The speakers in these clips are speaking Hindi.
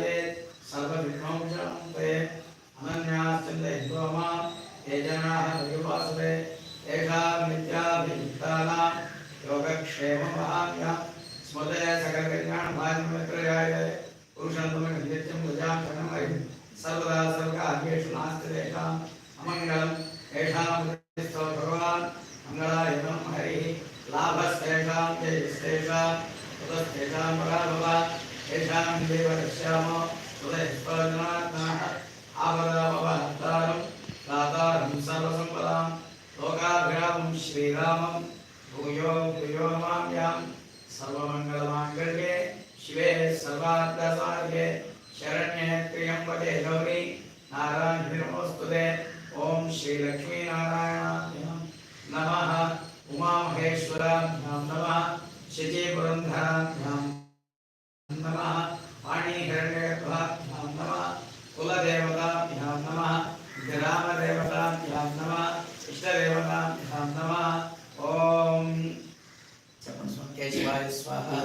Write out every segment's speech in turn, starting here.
ध्यायेत् सर्वविघ्नौषान्ते अनन्याश्चन्द्रहिन्दोमा ये जनाः येषां नित्याभियुक्तानां योगक्षेममहाम्य स्मृतय सकलकल्याणभाग्यमित्रयाय पुरुषन्तमं नित्यं प्रणमयं सर्वदा सर्वकार्येषु नास्ति तेषाम् अमङ्गलं येषां भगवान्। मङ्गलाय नमः हरिः लाभस्तेषां जयस्तेषां ततस्तेषां पराभव येषां देव रक्ष्यामो हृदयस्पजनात्मनः आपदामवहर्तारं दातारं सर्वसम्पदां लोकाभिरामं श्रीरामं भूयो भूयो नमाम्यां सर्वमङ्गलमाङ्गल्ये शिवे सर्वार्थसार्ये शरण्ये त्र्यम्बके गौरी नारायणे नमोऽस्तुते ॐ श्रीलक्ष्मीनारायणाभ्यां नमः। उमामहेश्वराभ्यां नमः। शचीपुरन्धराभ्यां नमः। वाणीहिरण्यगर्भाभ्यां नमः कुलदेवताभ्यां नमः। ग्रामदेवताभ्यां नमः। इष्टदेवताभ्यां नमः। ॐ केशवाय स्वाहा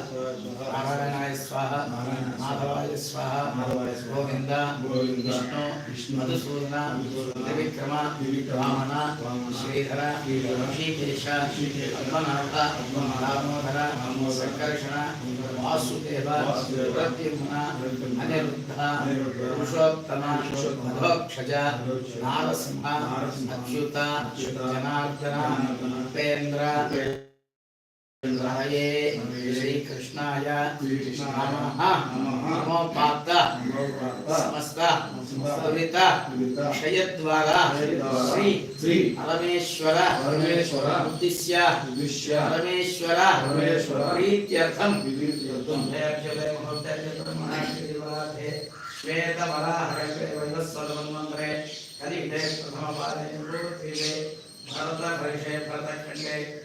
नारायणाय स्वाहा, माधवाय स्वाहा गोविन्द विष्णु, मधुसूदन, त्रिविक्रम, वामन, श्रीधर, ऋषिकेश, पद्मनाभ, दामोदर, संकर्षण, वासुदेव प्रद्युम्न अनिरुद्ध, पुरुषोत्तम मधोक्षज नारसिंह, अच्युत, जनार्दन, उपेन्द्र राये श्रीकृष्णाय नमः। नमो समस्त। पवित क्षयद्वारा। श्री श्री परमेश्वर। परमेश्वर उद्दिश्य। उद्दिश्य परमेश्वर। परमेश्वर प्रीत्यर्थम। विधित्यर्थम श्वेतवराहरे कलिते प्रथमपादे भरतवर्षे भरतखण्डे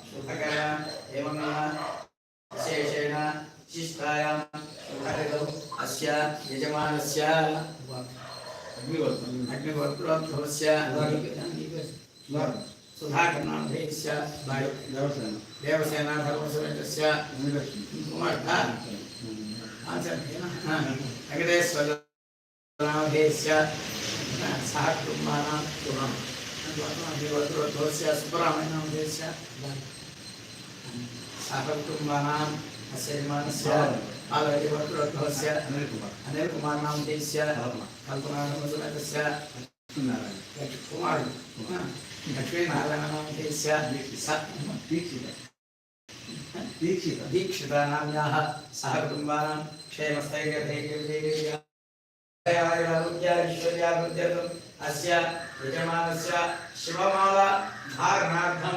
शुभकर एवमेव विशेषेण विशिष्टायां शुभऋतौ अस्य यजमानस्य अग्निवर्तन अग्निहोत्रोद्भवस्य देवसेना धर्मसमेतस्य अनिलक्ष्मी कुमारः कुटुम्बानां शुभम् अग्निहोत्रोद्भवस्य सुब्रह्मण्यनाथेस्य सह कुटुम्बानाम् अस्य यजमानस्य बालहरिहोत्रोद्भवस्य अनिल कुमार अनिलकुमारनामधेयस्य धर्म कल्पनाधर्मसमेतस्य नारायण कुमार लक्ष्मीनारायणनामधेयस्य स दीक्षित दीक्षित दीक्षितानाम्याः सह कुटुम्बानां क्षेमस्थैर्यधैर्यविजयारोग्याश्वर्यावृद्ध्यर्थम् अस्य यजमानस्य शिवमाला धारणार्थं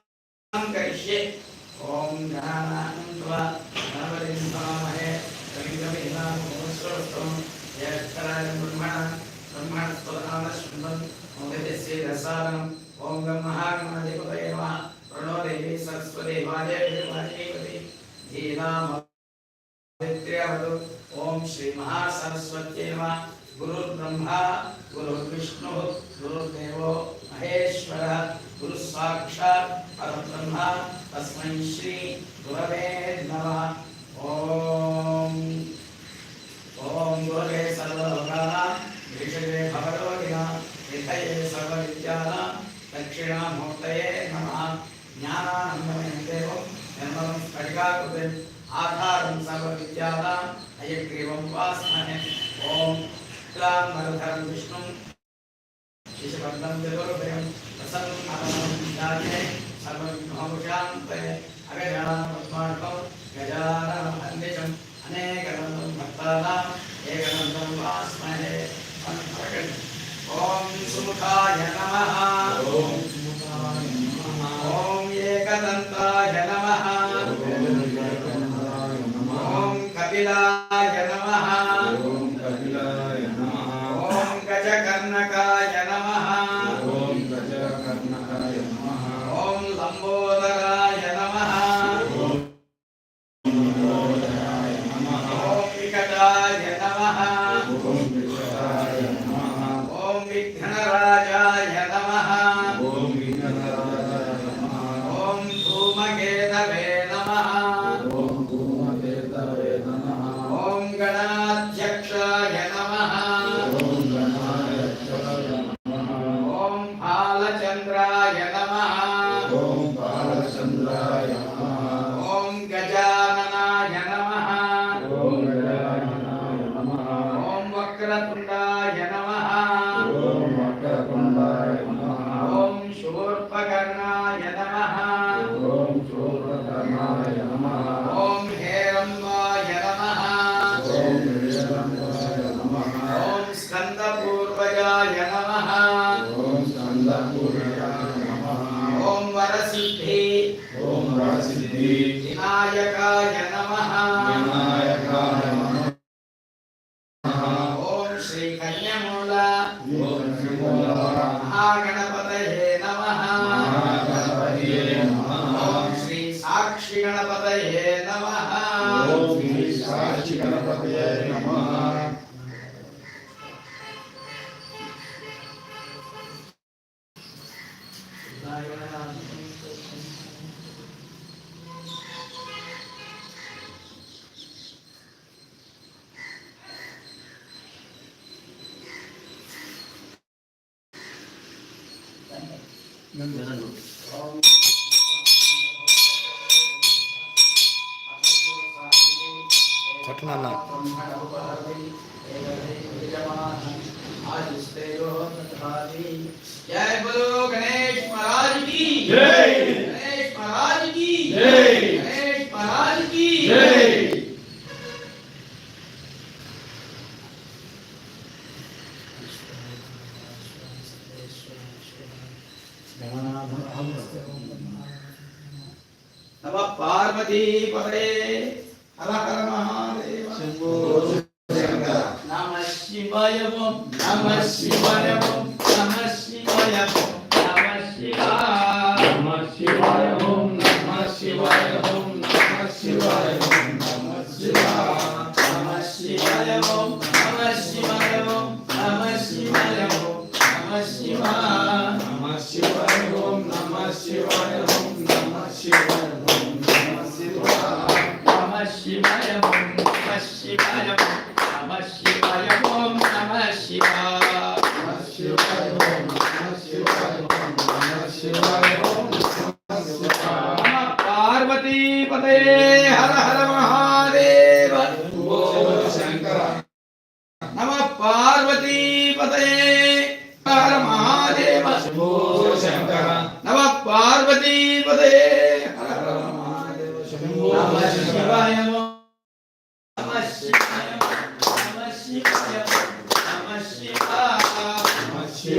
नमः ज्ञानानन्दमयं देवं निर्मलं स्फटिकाकृतिम् आधारं सर्वविद्यानाम् अयग्रीवं वास्महे ॐ क्लां विष्णुं शिशुबन्धं चतुर्भयं प्रसन्नं जाते सर्वविघ्नोपशान्तये अगजानपद्मार्कं गजाननमहन्निजम् अनेकनन्दं भक्तानाम् एकनन्दं वास्महे ॐ सुमुखाय नमः। ॐ एकदन्ताय नमः। ॐ कपिलाय नमः। ॐ गजकर्णकाय नमः। विनायकाय नमः घटना जय। बोलो गणेश महाराज की। जय। गणेश महाराज की। जय। गणेश महाराज की। जय नम पार्वती पदे हर हर महादेव। नमः शिवाय नमः शिवाय शिवाय ओम नम शिवाय ओम पार्वती पते हर हर महादेव नम पार्वती पते हर हर महादेव, नम शिवाय नम शिवाय नम शिवाय नमः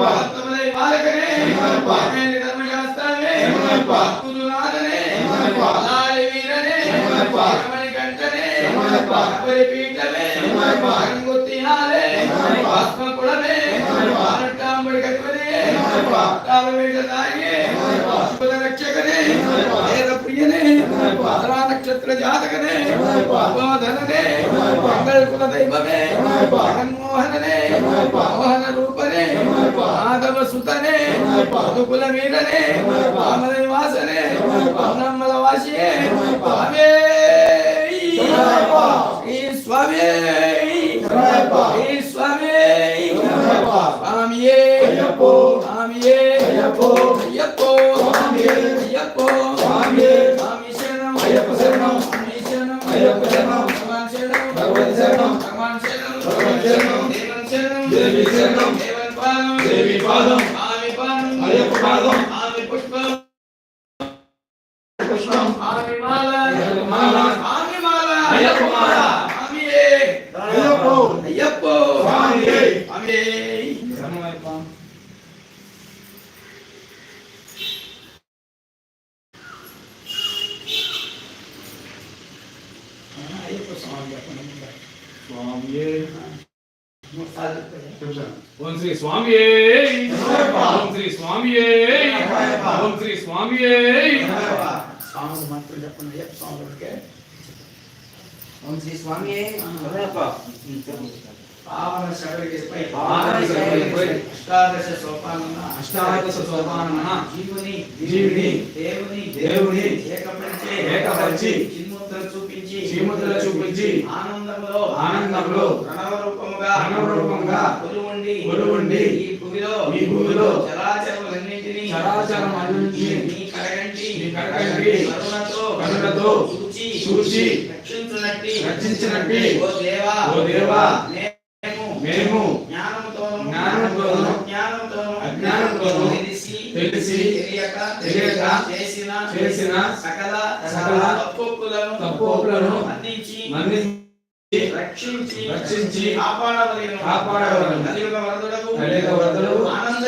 భక్తులై పాలకనే నేను ధర్మ శాస్త్రాన్ని భక్తులాదనే అలాలి వీరనే రమణి గంటనే అక్బరి పీఠమే గంగొత్తినాలే ఆత్మ కులమే ఆనట్టాంబడి కట్పనే తాళ మీద రక్షకనే ஆதரா நட்சத்திர ஜாதகனே பிரபோதனனே மங்கள் குல தெய்வமே மகன்மோகனனே மோகன ரூபனே மாதவ சுதனே பகுகுல வீரனே பாமலை வாசனே பவனம்மல வாசியே பாவே சுவாமி சுவாமி சாமியே ஐயப்போ சாமியே ஐயப்போ ஐயப்போ சாமியே అయ్యప్ప శరణం. అయ్యప్ప శరణం. భగవతి శరణం. భగవాన్ శరణం భగవతి శరణం. దేవన్ శరణం దేవి శరణం. దేవన్ పాదం దేవి పాదం. స్వామి పాదం అయ్యప్ప పాదం. స్వామి పుష్పం పుష్పం. స్వామి మాల అయ్యప్ప మాల. స్వామి మాల అయ్యప్ప మాల. స్వామియే అయ్యప్పో. అయ్యప్పో స్వామియే. స్వామియే శరణమయ్యప్ప. అయ్యప్ప స్వామి చెప్పండి స్వామియే. చెప్తాను ఓం శ్రీ స్వామియే శరణమయ్యప్ప. ఓం శ్రీ స్వామియే శరణమయ్యప్ప. ఓం శ్రీ స్వామియే స్వాములు మాత్రం చెప్పండి స్వాములకే ఓం శ్రీ స్వామి పావన శబరిపై పావన శబరిపై అష్టాదశ సోపాన అష్టాదశ సోపానమున జీవుని జీవుని దేవుని దేవుని ఏకపరిచే ఏకపరిచి చిన్ముద్ర చూపించి చీముద్ర చూపించి ఆనందంలో ఆనందంలో ప్రణవ రూపముగా కొలువుండి కొలువుండి ఈ భూమిలో ఈ భూమిలో చరాచరములన్నింటినీ చరాచరములన్నింటినీ నీ కడగంటి నీ కడగంటి కరుణతో కరుణతో చూచి చూచి రక్షించునట్టి. రక్షించునట్టి. ఓ దేవా ఓ దేవా మేము మేము జ్ఞానముతోను జ్ఞానముతోను అజ్ఞానముతోను అజ్ఞానముతోను తెలిసి తెలిసి తెలియక తెలియక చేసిన చేసిన సకల సకల తప్పులను తప్పులను మన్నించి మన్నించి రక్షించి రక్షించి కాపాడవలెను. కాపాడవలెను. కలియుగ వరదుడకు కలియుగ వరదుడకు ఆనంద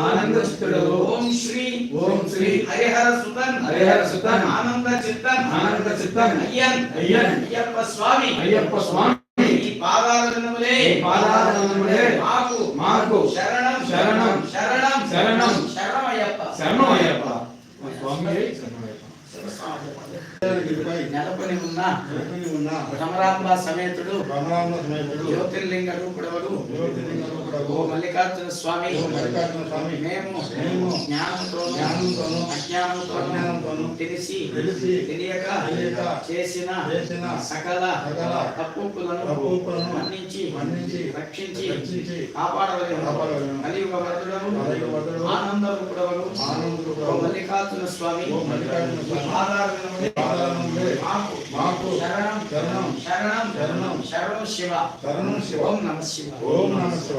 ఆనంద ఓం శ్రీ ఓం శ్రీ హరిహర సుతన్. హరిహర సుతన్. ఆనంద చిత్తన్. ఆనంద చిత్తన్. అయ్యన్. అయ్యన్. అయ్యప్ప స్వామి. అయ్యప్ప స్వామి. ఈ మాకు. మాకు. శరణం. శరణం. శరణం. శరణం. శరణం అయ్యప్ప శరణం అయ్యప్ప స్వామియే శరణమయ్యప్ప నెలకొని ఉన్న సమరాత్మ సమేతుడు జ్యోతిర్లింగ రూపుడవరు ఓ మల్లికార్జున స్వామి. మల్లికార్జున స్వామి. మేము జ్ఞానంతోను జ్ఞానంతోను అజ్ఞానంతోను తెలిసి తెలిసి తెలియక తెలియక చేసిన చేసిన సకల సకల తప్పులను తప్పులను మన్నించి మన్నించి రక్షించి రక్షించి కాపాడవలెను. కాపాడవలెను. కలియుగ వరదుడవు కలియుగ ఆనంద రూపుడవడు మల్లికార్జున స్వామి. ఓ మల్లికార్జున స్వామి. మాకు మాకు శరణం. శరణం. శరణం. శరణం. శరణం శివ. శరణం శివ. ఓం నమ శివ. ఓం నమ శివ.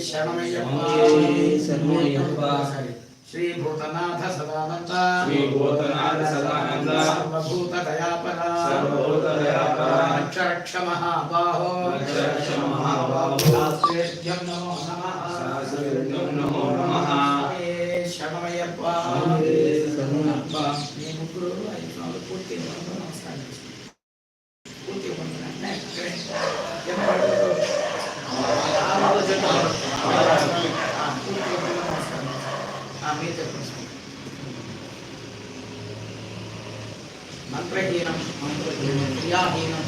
ಶರಣಮಯ್ಯಪ್ಪ ಶ್ರೀ ಭೂತನಾಥ ಸದಾನಂದ ಶ್ರೀ ಭೂತನಾಥ ಸದಾನಂದ ಸರ್ವಭೂತ ದಯಾಪರ ಸರ್ವಭೂತ ದಯಾಪರ ಅಕ್ಷರಕ್ಷ ಮಹಾಬಾಹೋ ಅಕ್ಷರಕ್ಷ ಮಹಾಬಾಹೋ ಶಾಸ್ತ್ರೇಷ್ಠ್ಯಂ ನಮೋ ನಮಃ ಶಾಸ್ತ್ರೇಷ್ಠ್ಯಂ ನಮೋ ನಮಃ ಶರಣಮಯ್ಯಪ್ಪ మంత్రహీనం క్రియాహీనం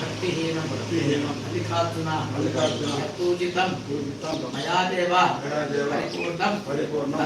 భక్తిహీనం మల్లికార్జున మల్లికార్జున పూజితం మయా దేవ మయా దేవ పరిపూర్ణం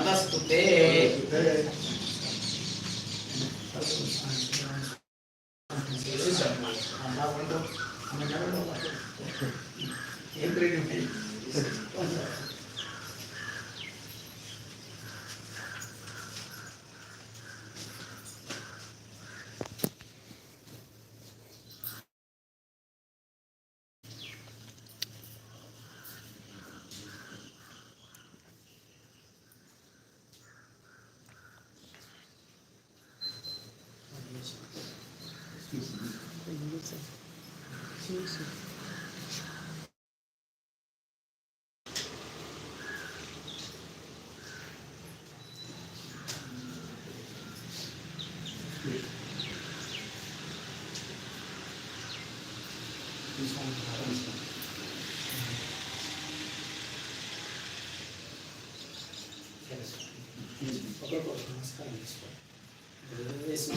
తెలుసు ఒకరికొకరు నమస్కారం చేసుకోండి వేసి